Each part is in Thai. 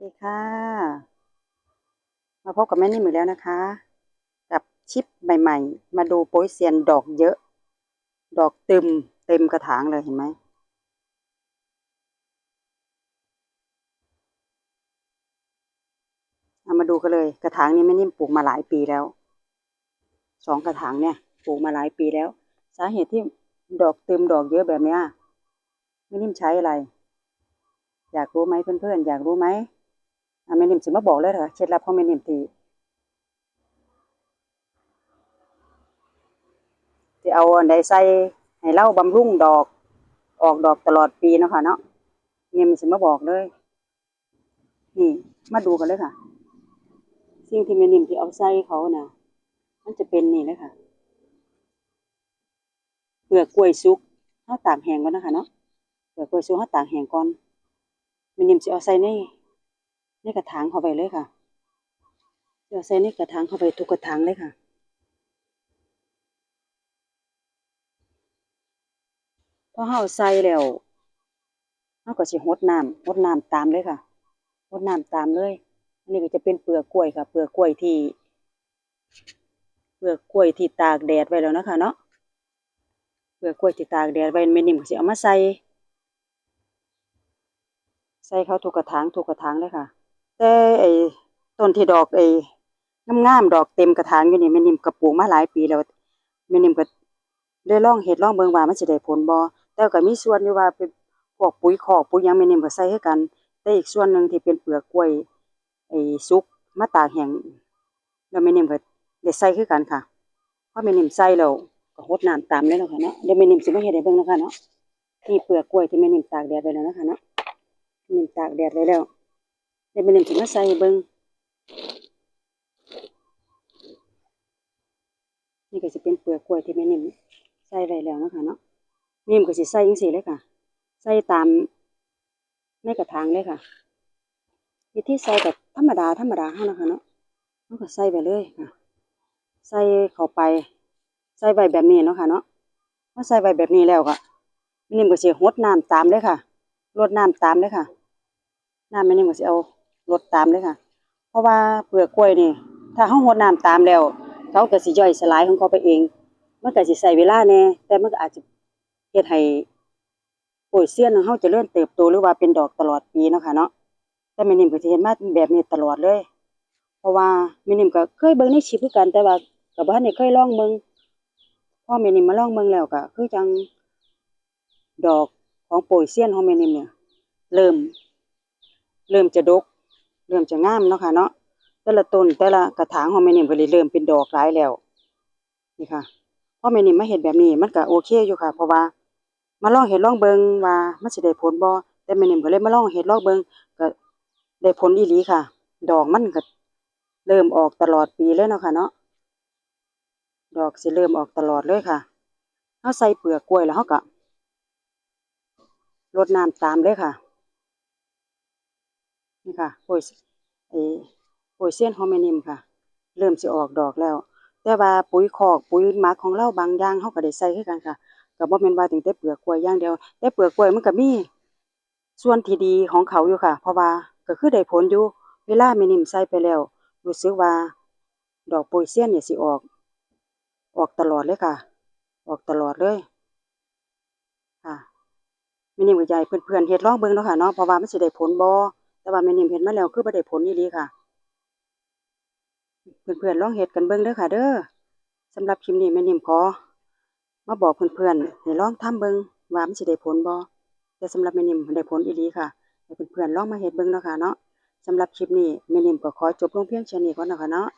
สวัสดีค่ะ มาพบกับแม่นิ่มอีกแล้วนะคะ กับชิปใหม่ ๆ มาดูโป๊ยเซียนดอกเยอะ ดอกเตึมเต็มกระถางเลยเห็นไหม เอามาดูกันเลยกระถางนี้แม่นิ่มปลูกมาหลายปีแล้ว สองกระถางเนี่ยปลูกมาหลายปีแล้ว สาเหตุที่ดอกเตึมดอกเยอะแบบเนี้ยแม่นิ่มใช้อะไร อยากรู้ไหมเพื่อนๆ อยากรู้ไหม แม่นิมสิมาบอกเลยเหรอเคล็ดลับของแม่นิมที่ที่เอาอันใดใส่ให้เล่าบำรุงดอก ออกดอกตลอดปีเนาะค่ะเนาะแม่นิมสิมาบอกเลย นี่มาดูกันเลยค่ะ สิ่งที่แม่นิมที่เอาใส่เขาน่ะ มันจะเป็นนี่เลยค่ะเปลือกกล้วยสุกเฮาตากแห้งก่อนนะคะเนาะเปลือกกล้วยสุกเฮาตากแห้งก่อนแม่นิมสิเอาใส่ใน ในกระถางเข้าไปเลยค่ะเดี๋ยวใส่ในกระถางเข้าไปทุกกระถางเลยค่ะ พอเฮาใส่แล้วเฮาก็สิหดน้ำหดน้ำตามเลยค่ะหดน้ำตามเลย อันนี้ก็จะเป็นเปลือกกล้วยค่ะ เปลือกกล้วยที่ เปลือกกล้วยที่ตากแดดไว้แล้วนะคะเนาะ เปลือกกล้วยที่ตากแดดไว้แม่นิ่มก็สิเอามาใส่ ใส่เข้าทุกกระถางทุกกระถางเลยค่ะ แต่ไอ้ต้นที่ดอกไอ้งามๆดอกเต็มกระถางอยู่นี่แม่นิ่มก็ปลูกมาหลายปีแล้วแม่นิ่มก็ได้ลองเฮ็ดลองเบิ่งว่ามันสิได้ผลบ่แต่ก็มีส่วนอยู่ว่าเป็นพวกปุ๋ยคอกปุ๋ยหยังแม่นิ่มก็ใส่คือกัน แต่อีกส่วนหนึ่งที่เป็นเปลือกกล้วยไอ้สุกมาตากแห้งแล้วแม่นิ่มก็ได้ใส่คือกันค่ะพอแม่นิ่มใส่แล้วก็รดน้ำตามเลยเนาะค่ะเนาะเดี๋ยวแม่นิ่มสิมาเฮ็ดให้เบิ่งเนาะค่ะเนาะนี่เปลือกกล้วยที่แม่นิ่มตากแดดไว้แล้วนะค่ะเนาะแม่นิ่มตากแดดไว้แล้ว ดี๋ยวม่นิ่มสิมาใส่เบิงนี่ก็สิเป็นเปลือกกล้วยที่แม่นิ่มใส่ไว้แล้วเนาะค่ะเนาะม่นิ่มก็สิใส่จังซี่เลยค่ะ ใส่ตามในกระถางเลยค่ะวิธีใส่ก็ธรรมดาธรรมดาเฮานะคะเนาะเฮาก็ใส่ไปเลยค่ะ ใส่เข้าไป ใส่ไว้แบบนี้เนาะค่ะเนาะพอใส่ไว้แบบนี้แล้วก็แม่นิ่มก็สิรดน้ำตามเลยค่ะรดน้ำตามเลยค่ะน้ำแม่นิ่มก็สิเอา รดตามเลยค่ะ เพราะว่าเปลือกกล้วยนี่ ถ้าเฮารดน้ำตามแล้ว เขาก็สิย่อยสลายของเขาไปเองมันก็สิใช้เวลาแน่แต่มันก็อาจจะเฮ็ดให้กล้วยเสี้ยนของเฮาเจริญเติบโตหรือว่าเป็นดอกตลอดปีเนาะค่ะเนาะแต่แม่นิ่มก็สิเฮ็ดมาแบบนี้ตลอดเลย เพราะว่าแม่นิ่มก็เคยเบิ่งในคลิปคือกันแต่ว่าก็บ่ทันได้เคยลองเบิ่งพ่อแม่นิ่มมาลองเบิ่งแล้วก็คือจังดอกของโปยเซียนของแม่นิ่มเนี่ย เริ่ม เริ่มจะดก เริ่มจะงามเนาะค่ะเนาะแต่ละต้นแต่ละกระถางของแม่นิ่มก็เลยเริ่มเป็นดอกหลายแล้วนี่ค่ะพอแม่นิ่มมาเฮ็ดแบบนี้มันก็โอเคอยู่ค่ะ เพราะว่า มาลองเฮ็ดลองเบิงว่ามันสิได้ผลบ่แต่แม่นิ่มก็เลยมาลองเฮ็ดลองเบิงก็ได้ผลอีหลีค่ะ ดอกมันก็เริ่มออกตลอดปีเลยเนาะค่ะเนาะดอกสิเริ่มออกตลอดเลยค่ะเฮาใส่เปลือกกล้วยแล้วเฮาก็รดน้ำตามเลยค่ะ นี่ค่ะโปยไอโปยเซียนของแมนิมค่ะ เริ่มสิออกดอกแล้ว แต่ว่าปุ๋ยคอกปุ๋ยหมักของเราบางอย่างเฮาก็ได้ใส่คือกันค่ะก็บ่แม่นว่าถึงแต่เปลือกกล้วยอย่างเดียว แต่เปลือกกล้วยมันก็มีส่วนที่ดีของเขาอยู่ค่ะ เพราะว่าก็คือได้ผลอยู่เวลาแมนิมใส่ไปแล้วรู้สึกว่า ดอกโปยเซียนเนี่ยสิออก ออกตลอดเลยค่ะ ออกตลอดเลยค่ะแม่นิ่มก็อยากให้เพื่อนๆเฮ็ดลองเบิ่งเนาะค่ะเนาะเพราะว่ามันสิได้ผลบ่ แต่ว่าแม่นิ่มเฮ็ดมาแล้วคือบ่ได้ผลอีหลีค่ะ เพื่อนๆลองเฮ็ดกันเบิ่งเด้อค่ะ เด้อสำหรับคลิปนี้แม่นิ่มขอมาบอกเพื่อนๆให้ลองทำเบิ่งว่ามันสิได้ผลบ่แต่สำหรับแม่นิ่มได้ผลอีลีค่ะให้เพื่อนๆลองมาเฮ็ดเบิ่งเนาะค่ะเนาะสำหรับคลิปนี้แม่นิ่มก็ขอจบลงเพียงแค่นี้ก่อนนะค่ะเนาะ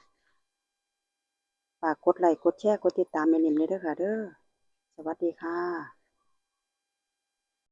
ฝากกดไลค์กดแชร์กดติดตามแม่นิ่มเลยเด้อค่ะ เด้อสวัสดีค่ะ